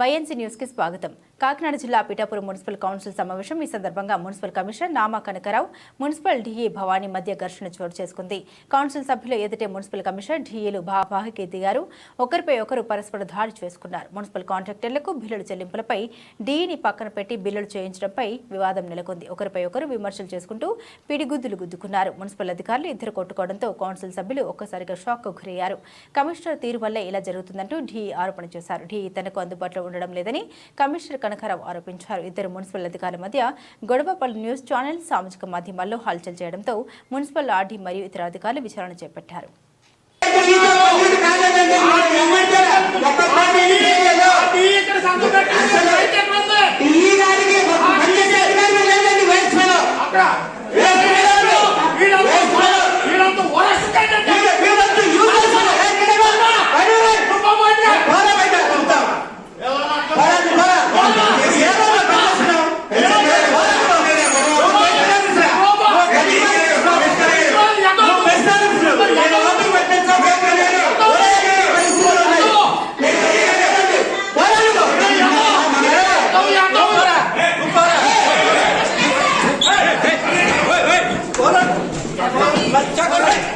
YNC న్యూస్కి స్వాగతం. కాకినాడ జిల్లా పిఠాపురం మున్సిపల్ కౌన్సిల్ సమావేశం ఈ సందర్భంగా municipal commissioner Nama Kanakarao municipal DE Bhavani మధ్య ఘర్షణ చోటు చేసుకుంది. కౌన్సిల్ సభ్యులు ఎదుటే మున్సిపల్ కమిషనర్ డిఈలు భావాహికి దిగారు ఒకరిపై ఒకరు పరస్పర దాడి చేసుకున్నారు. మున్సిపల్ కాంట్రాక్టర్లకు బిల్లుల చెల్లింపులపై డిఈని పక్కన పెట్టి బిల్లులు చేయించడంపై వివాదం నెలకొంది. ఒకరిపై ఒకరు విమర్శలు చేసుకుంటూ పిడిగుద్దులు గుద్దుకున్నారు. మున్సిపల్ అధికారులు ఇద్దరు కొట్టుకోవడంతో కౌన్సిల్ సభ్యులు ఒక్కసారిగా షాక్ గురయ్యారు. కమిషనర్ తీరు వల్లే ఇలా జరుగుతుందంటూ డిఈ ఆరోపణ చేశారు. డిఈ తనకు అందుబాటులో ఉండడం లేదని కమిషనర్ కనకారావు ఆరోపించారు. ఇద్దరు మున్సిపల్ అధికారుల మధ్య గొడవ పలు న్యూస్ ఛానల్ సామాజిక మాధ్యమాల్లో హల్చల్ చేయడంతో మున్సిపల్ ఆర్డీ మరియు ఇతర అధికారులు విచారణ చేపట్టారు ఇక్కడ సంతకం పెట్టాలి. రైట్ ఎక్కడ ఉంది? అక్కడ. వీళ్ళంతా- వీళ్ళంతా worst candidate. నువ్వు పోమంటే. నువ్వు ఎంత ఊరా?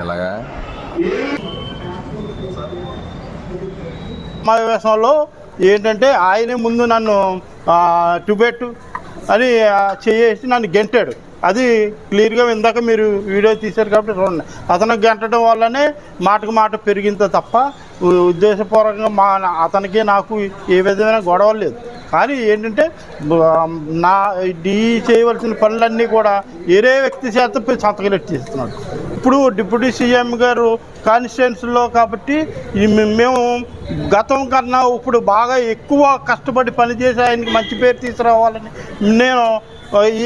ఎలాగా? సమావేశంలో ఏంటంటే ఆయనే ముందు నన్ను ఆ, టిబెట్ అని చేసి నన్ను గెంటాడు. అది క్లియర్గా ఇందాక మీరు వీడియో తీశారు కాబట్టి చూడండి. అతను గెంటడం వల్లనే మాటకు మాట పెరిగింది తప్ప ఉద్దేశపూర్వకంగా మా అతనికి నాకు ఏ విధమైన గొడవ లేదు. కానీ ఏంటంటే నా ఈ చేయవలసిన పనులన్నీ కూడా వేరే వ్యక్తి చేత పోయి సంతకాలు ఇప్పుడు డిప్యూటీ సీఎం గారు కాన్స్టిట్యున్సీలో కాబట్టి మేము గతం కన్నా ఇప్పుడు బాగా ఎక్కువ కష్టపడి పనిచేసి ఆయనకి మంచి పేరు తీసుకురావాలని నేను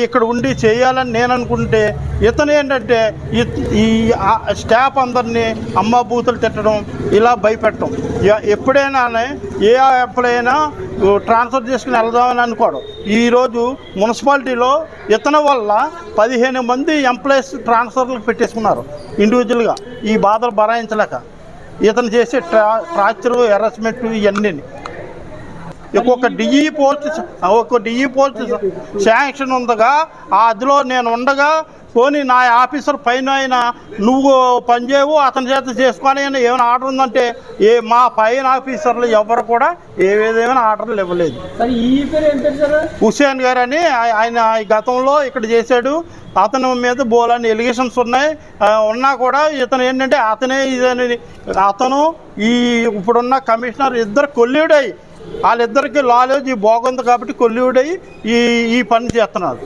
ఇక్కడ ఉండి చేయాలని నేను అనుకుంటే ఇతను ఏంటంటే ఈ స్టాఫ్ అందరినీ అమ్మ బూతులు తిట్టడం ఇలా భయపెట్టడం. ఎప్పుడైనా ఏ ఎప్పుడైనా ట్రాన్స్ఫర్ చేసుకుని వెళ్దామని అనుకోవడం ఈరోజు మున్సిపాలిటీలో ఇతను వల్ల పదిహేను మంది ఎంప్లాయీస్ ట్రాన్స్ఫర్లకు పెట్టేసుకున్నారు ఇండివిజువల్గా. ఈ బాధలు భరాయించలేక ఇతను చేసే ట్రా ట్రాక్చరు హెరాస్మెంట్ ఇవన్నీ ఒక్కొక్క డిఈ పోస్ట్ ఒక్కొక్క డిఈ పోస్ట్ శాంక్షన్ ఉందగా ఆ అదిలో నేను ఉండగా పోనీ నా ఆఫీసర్ పైన అయినా నువ్వు పనిచేయవు అతని చేత చేసుకొని అని ఏమైనా ఆర్డర్ ఉందంటే ఏ మా పైన ఆఫీసర్లు ఎవరు కూడా ఏ విధమైన ఆర్డర్లు ఇవ్వలేదు. హుసేన్ గారు అని ఆయ- ఆయన గతంలో ఇక్కడ చేశాడు. అతని మీద బోలని ఎలిగేషన్స్ ఉన్నాయి. ఉన్నా కూడా ఇతను ఏంటంటే అతనే ఇదని అతను ఈ ఇప్పుడున్న కమిషనర్ ఇద్దరు కొల్లీడై వాళ్ళిద్దరికి లాలేజ్ బాగుంది కాబట్టి కొల్లివుడై ఈ ఈ పని చేస్తున్నారు.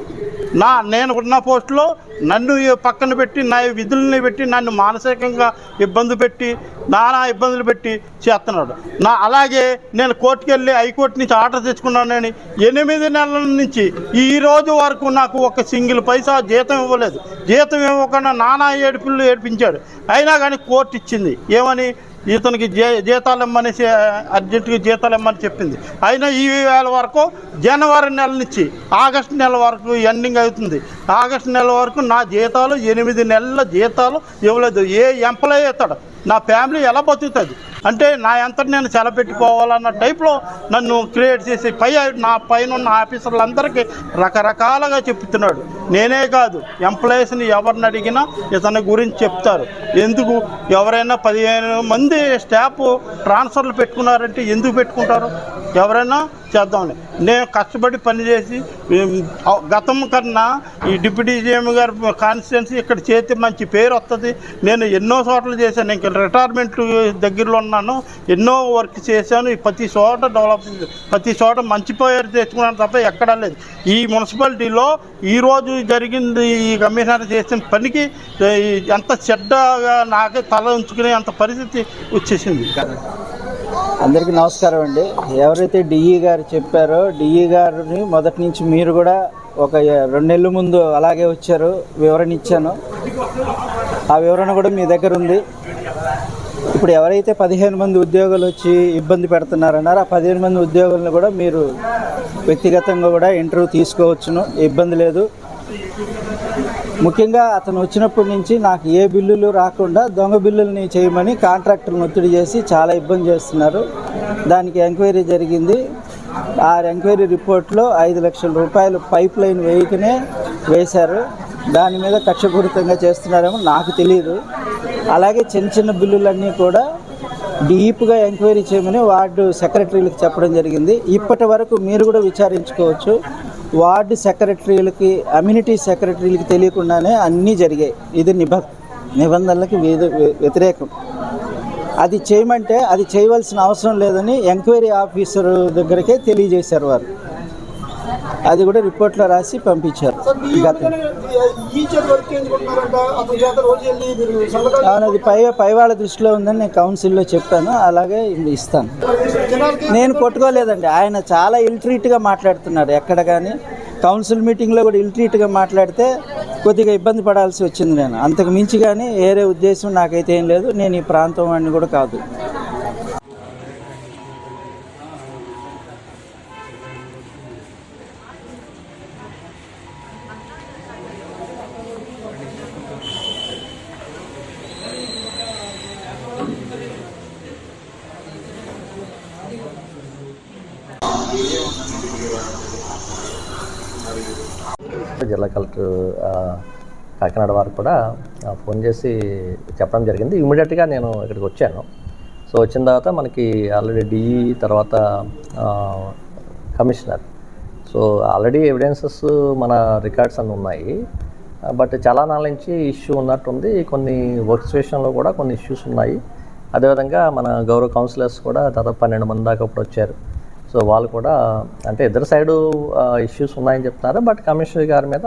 నా నేను ఉన్న పోస్టులో నన్ను పక్కన పెట్టి నా విధుల్ని పెట్టి నన్ను మానసికంగా ఇబ్బంది పెట్టి నానా ఇబ్బందులు పెట్టి చేస్తున్నాడు. నా అలాగే నేను కోర్టుకు వెళ్ళి హైకోర్టు నుంచి ఆర్డర్ తెచ్చుకున్నానని ఎనిమిది నెలల నుంచి ఈ రోజు వరకు నాకు ఒక సింగిల్ పైసా జీతం ఇవ్వలేదు. జీతం ఇవ్వకుండా నానా ఏడుపులు ఏడిపించాడు. అయినా కానీ కోర్టు ఇచ్చింది. ఏమని? ఇతనికి జీ జీతాలు ఇమ్మనేసి అర్జెంటుగా జీతాలు ఇమ్మని చెప్పింది. అయినా ఈ వేల వరకు జనవరి నెల నుంచి ఆగస్టు నెల వరకు ఎండింగ్ అవుతుంది. ఆగస్టు నెల వరకు నా జీతాలు ఎనిమిది నెలల జీతాలు ఇవ్వలేదు. ఏ ఎంప్లాయీ ఇస్తాడు నా ఫ్యామిలీ ఎలా బతుకుతుంది? అంటే నా ఎంత నేను సెలపెట్టుకోవాలన్న టైప్లో నన్ను క్రియేట్ చేసి పై నా పైన ఉన్న ఆఫీసర్లందరికీ రకరకాలుగా చెప్తున్నాడు. నేనే కాదు ఎంప్లాయీస్ని ఎవరిని అడిగినా ఇతని గురించి చెప్తారు. ఎందుకు? ఎవరైనా పదిహేను మంది స్టాఫ్ ట్రాన్స్ఫర్లు పెట్టుకున్నారంటే ఎందుకు పెట్టుకుంటారు? ఎవరైనా చేద్దామని. నేను కష్టపడి పనిచేసి గతం కన్నా ఈ డిప్యూటీ సీఎం గారు కాన్స్టిట్యున్సీ ఇక్కడ చేతి మంచి పేరు వస్తుంది. నేను ఎన్నో చోట్ల చేశాను. ఇంకా రిటైర్మెంట్ దగ్గరలో ఉన్నాను. ఎన్నో వర్క్ చేశాను. ప్రతి చోట డెవలప్ ప్రతి చోట మంచి పేరు తెచ్చుకున్నాను తప్ప ఎక్కడా లేదు. ఈ మున్సిపాలిటీలో ఈరోజు జరిగింది ఈ కమిషనర్ చేసిన పనికి ఎంత చెడ్డగా నాకే తల ఉంచుకునే అంత పరిస్థితి వచ్చేసింది. అందరికీ నమస్కారం అండి. ఎవరైతే డిఈ గారు చెప్పారో డిఈ గారిని మొదటి నుంచి మీరు కూడా ఒక రెండు నెలల ముందు అలాగే వచ్చారు వివరణ ఇచ్చాను. ఆ వివరణ కూడా మీ దగ్గర ఉంది. ఇప్పుడు ఎవరైతే పదిహేను మంది ఉద్యోగులు వచ్చి ఇబ్బంది పెడుతున్నారన్నారో ఆ పదిహేను మంది ఉద్యోగులను కూడా మీరు వ్యక్తిగతంగా కూడా ఇంటర్వ్యూ తీసుకోవచ్చును. ఇబ్బంది లేదు. ముఖ్యంగా అతను వచ్చినప్పటి నుంచి నాకు ఏ బిల్లులు రాకుండా దొంగ బిల్లుల్ని చేయమని కాంట్రాక్టర్ని ఒత్తిడి చేసి చాలా ఇబ్బంది చేస్తున్నారు. దానికి ఎంక్వైరీ జరిగింది. ఆ ఎంక్వైరీ రిపోర్ట్లో ఐదు లక్షల రూపాయలు పైప్ లైన్ వేయకనే వేశారు. దాని మీద కక్షపూరితంగా చేస్తున్నారేమో నాకు తెలియదు అలాగే చిన్న చిన్న బిల్లులన్నీ కూడా డీప్గా ఎంక్వైరీ చేయమని వార్డు సెక్రటరీలకు చెప్పడం జరిగింది. ఇప్పటి వరకు మీరు కూడా విచారించుకోవచ్చు. వార్డు సెక్రటరీలకి అమ్యూనిటీ సెక్రటరీలకి తెలియకుండానే అన్నీ జరిగాయి. ఇది నిబ నిబంధనలకి వ్యతిరేకం. అది చేయమంటే అది చేయవలసిన అవసరం లేదని ఎంక్వైరీ ఆఫీసర్ దగ్గరకే తెలియజేశారు వారు. అది కూడా రిపోర్ట్లో రాసి పంపించారు. పై పై వాళ్ళ దృష్టిలో ఉందని నేను కౌన్సిల్లో చెప్పాను. అలాగే ఇస్తాను. నేను కొట్టుకోలేదండి. ఆయన చాలా ఇల్ట్రీట్గా మాట్లాడుతున్నారు ఎక్కడ కానీ కౌన్సిల్ మీటింగ్లో కూడా ఇల్ట్రీట్గా మాట్లాడితే కొద్దిగా ఇబ్బంది పడాల్సి వచ్చింది నేను. అంతకు మించి కానీ వేరే ఉద్దేశం నాకైతే ఏం లేదు. నేను ఈ ప్రాంతం వాడిని కూడా కాదు. జిల్లా కలెక్టర్ కాకినాడ వారు కూడా ఫోన్ చేసి చెప్పడం జరిగింది. ఇమీడియట్గా నేను ఇక్కడికి వచ్చాను. సో వచ్చిన తర్వాత మనకి ఆల్రెడీ డిఈ తర్వాత కమిషనర్. సో ఆల్రెడీ ఎవిడెన్సెస్ మన రికార్డ్స్ అన్నీ ఉన్నాయి. బట్ చాలా నాళ్ళ నుంచి ఇష్యూ ఉన్నట్టుంది. కొన్ని వర్క్ స్టేషన్లో కూడా కొన్ని ఇష్యూస్ ఉన్నాయి. అదేవిధంగా మన గౌరవ కౌన్సిలర్స్ కూడా దాదాపు పన్నెండు మంది దాకా ఇప్పుడు వచ్చారు. సో వాళ్ళు కూడా అంటే ఇద్దరు సైడు ఇష్యూస్ ఉన్నాయని చెప్తున్నారు. బట్ కమిషనర్ గారి మీద